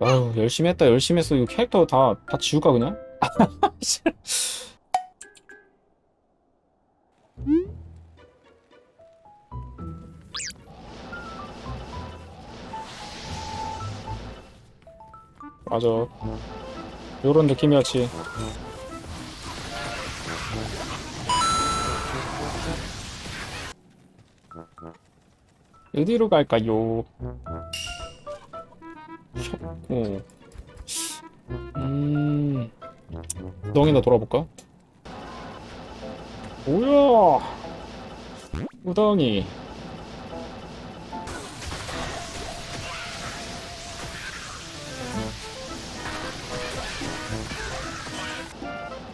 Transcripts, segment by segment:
아유 열심히 했다 열심히 했어 이거 캐릭터 다 다 지울까 그냥? 맞아 요런 느낌이었지 어디로 갈까요? 셨고. 음. 구덩이나 돌아볼까? 뭐야! 구덩이.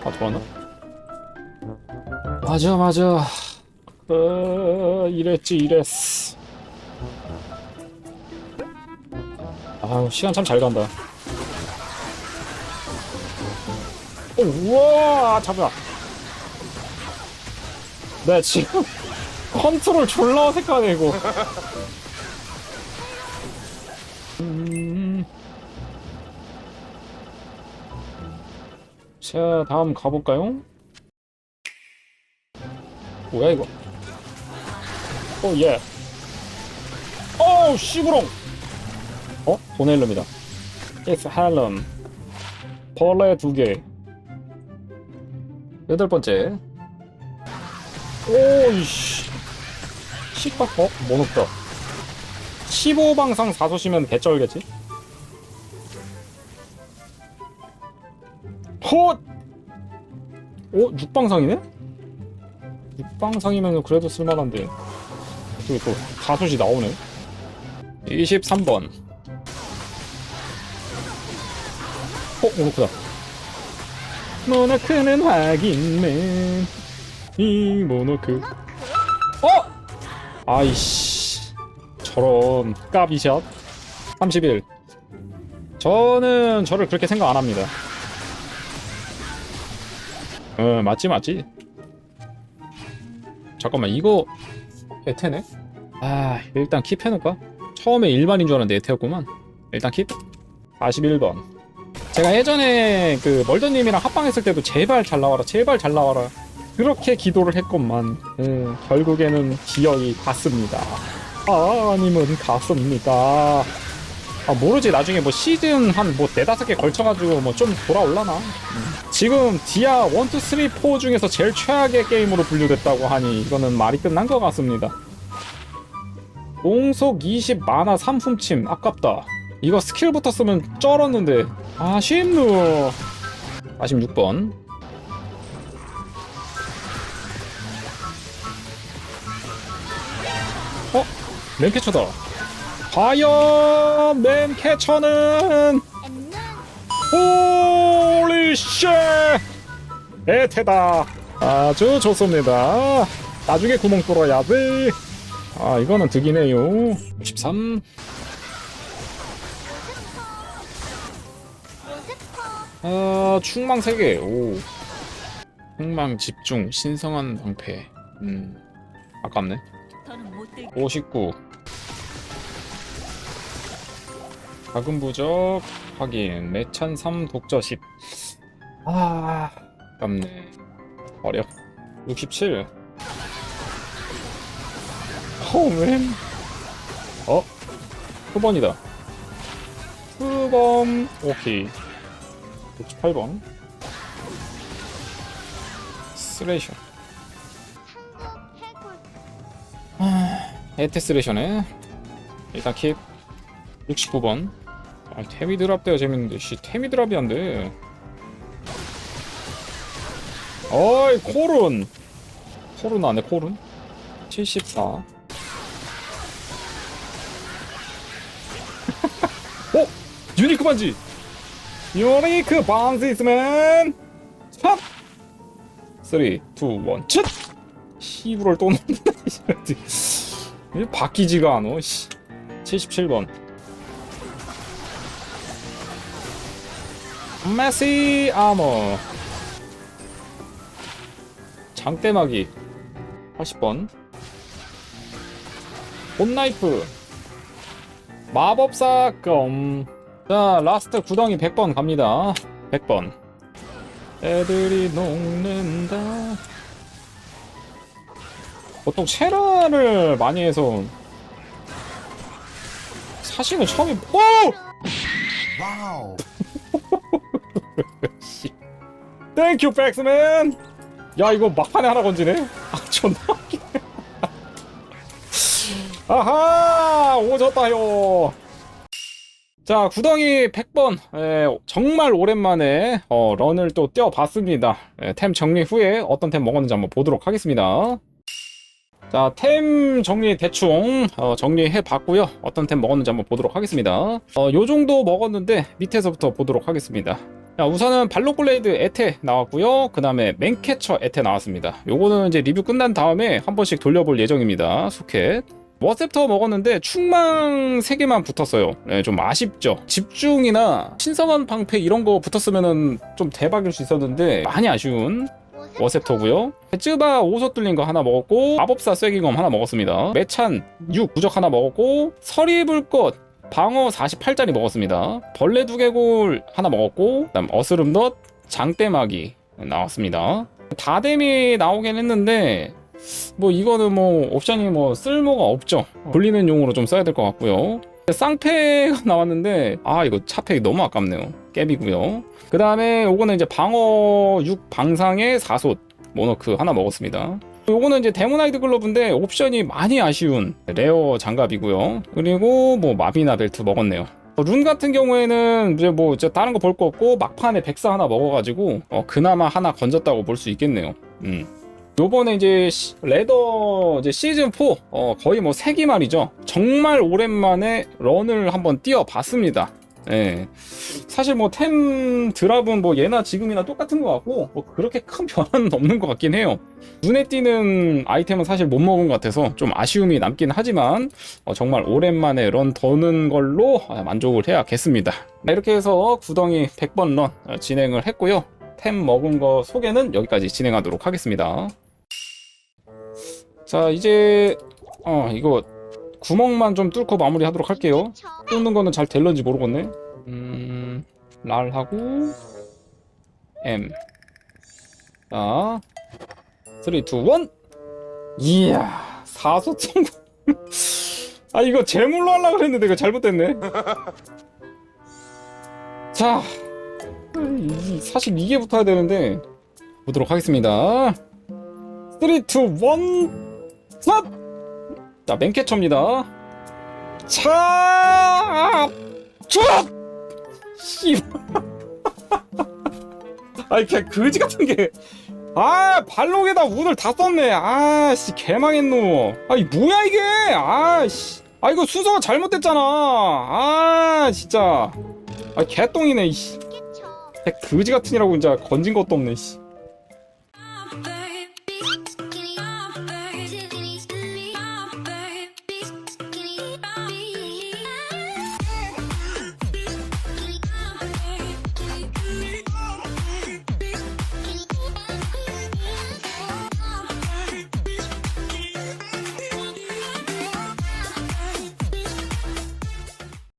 아 돌아왔나? 맞아 맞아. 어, 이랬지 이랬어 아유 시간 참 잘 간다. 오, 우와 잡아. 나 지금 컨트롤 졸라 어색하네 이거. 음. 자 다음 가볼까요? 뭐야 이거? 오예. 오우 씨부롱 어? 보넬름이다 It's Harlem 벌레 두 개 여덟 번째 오이씨 식박 어? 뭐 높다 15방상 4소시면 개쩔겠지? 헛! 오? 6방상이네? 6방상이면 그래도 쓸만한데 저기 또 4소시 나오네 23번 어? 모노크다. 모노크는 확인맨. 이 모노크. 어? 아이씨. 저런 까비샷. 31 저는 저를 그렇게 생각 안 합니다. 어 맞지 맞지? 잠깐만 이거 에테네? 아 일단 킵 해놓을까? 처음에 일반인 줄 알았는데 에테였구만. 일단 킵. 41번 제가 예전에 그 멀더님이랑 합방했을 때도 제발 잘 나와라 제발 잘 나와라 그렇게 기도를 했건만 예, 결국에는 기억이 갔습니다. 하나님은 갔습니다. 아 모르지. 나중에 뭐 시즌 한 뭐 네다섯 개 걸쳐가지고 뭐 좀 돌아올라나? 음. 지금 디아 1, 2, 3, 4 중에서 제일 최악의 게임으로 분류됐다고 하니 이거는 말이 끝난 것 같습니다. 공속 20 만화 3 훔침. 아깝다. 이거 스킬부터 쓰면 쩔었는데 아쉽누 46번. 어? 램캐쳐다. 과연 램캐쳐는 홀리쉣! 에테다. 아주 좋습니다. 나중에 구멍 뚫어야지 아 이거는 득이네요. 63 아, 충망 3개. 오. 충망 집중, 신성한 방패. 음. 아깝네. 59. 작은 부적 확인. 매찬 3 독저 10. 아, 아깝네. 어려. 67. 홈은 어? 후번이다. 후범. 오케이. 68번. 스레이셔 에테 스레이셔네. 일단 킵. 69번. 아 태미 드랍대가 재밌는데. 씨 태미 드랍이 안돼. 어이 코룬. 코룬 안해 코룬? 74 어? 유니크 반지 유니크 있으면 참 3, 2, 1, 첫! 시부를 또 넣는다 이게 바뀌지가 않어 씨. 77번. 메시 아머. 장대마기. 80번. 본나이프. 마법사 검 자 라스트 구덩이 100번 갑니다. 100번. 애들이 녹는다. 보통 체라를 많이 해서 사실은 처음에 오! Wow. 땡큐 백스맨 야 이거 막판에 하나 건지네? 아 존나 아하 오졌다요 자 구덩이 100번 에, 정말 오랜만에 어, 런을 또 뛰어봤습니다 에, 템 정리 후에 어떤 템 먹었는지 한번 보도록 하겠습니다 자 템 정리 대충 어, 정리해 봤고요 어떤 템 먹었는지 한번 보도록 하겠습니다 어, 요 정도 먹었는데 밑에서부터 보도록 하겠습니다 자, 우선은 발로블레이드 에테 나왔고요. 그 다음에 맨캐처 에테 나왔습니다. 요거는 이제 리뷰 끝난 다음에 한 번씩 돌려볼 예정입니다. 수켓. 워셉터 먹었는데 충망 3개만 붙었어요. 네, 좀 아쉽죠. 집중이나 신성한 방패 이런 거 붙었으면은 좀 대박일 수 있었는데 많이 아쉬운 워셉터고요. 쯔바 오소 뚫린 거 하나 먹었고 마법사 쐐기검 하나 먹었습니다. 매찬 6 부적 하나 먹었고 서리불꽃 방어 48짜리 먹었습니다. 벌레 두개골 하나 먹었고, 그다음 어스름덧, 장대마기 나왔습니다. 다뎀이 나오긴 했는데 뭐 이거는 뭐 옵션이 뭐 쓸모가 없죠. 돌리는 용으로 좀 써야 될 것 같고요. 쌍패가 나왔는데 아 이거 차팩이 너무 아깝네요. 깨비고요. 그 다음에 요거는 이제 방어 6 방상의 사솥 모노크 하나 먹었습니다. 요거는 이제 데모나이드 글러브인데 옵션이 많이 아쉬운 레어 장갑이고요. 그리고 뭐 마비나 벨트 먹었네요. 어, 룬 같은 경우에는 이제 뭐 이제 다른 거 볼 거 없고 막판에 백사 하나 먹어가지고 어, 그나마 하나 건졌다고 볼 수 있겠네요. 음. 요번에 이제 시- 레더 이제 시즌 4 어, 거의 뭐 세기 말이죠. 정말 오랜만에 런을 한번 뛰어봤습니다. 예. 사실 뭐 템 드랍은 뭐 예나 지금이나 똑같은 것 같고 뭐 그렇게 큰 변화는 없는 것 같긴 해요. 눈에 띄는 아이템은 사실 못 먹은 것 같아서 좀 아쉬움이 남긴 하지만 어, 정말 오랜만에 런 더는 걸로 아, 만족을 해야겠습니다. 네, 이렇게 해서 구덩이 100번 런 어, 진행을 했고요. 템 먹은 거 소개는 여기까지 진행하도록 하겠습니다. 자 이제 어 이거 구멍만 좀 뚫고 마무리하도록 할게요. 뚫는 거는 잘 될런지 모르겠네. 음, 랄하고 M. 자, 3, 2, 1. 이야, 사소 성공. 아, 이거 제물로 하려고 그랬는데 이거 잘못됐네. 자, 이- 사실 이게 붙어야 되는데 보도록 하겠습니다. 3, 2, 1. 샷! 자, 맨캐쳐입니다. 차! 쫙! 씨. 아이, 걔 그지 같은 게. 아, 발록에다 운을 다 썼네. 아, 씨, 개망했노. 아이, 뭐야, 이게. 아, 씨. 아, 이거 순서가 잘못됐잖아. 아, 진짜. 아, 개똥이네, 씨. 개 그지 같으니라고 진짜 건진 것도 없네, 씨.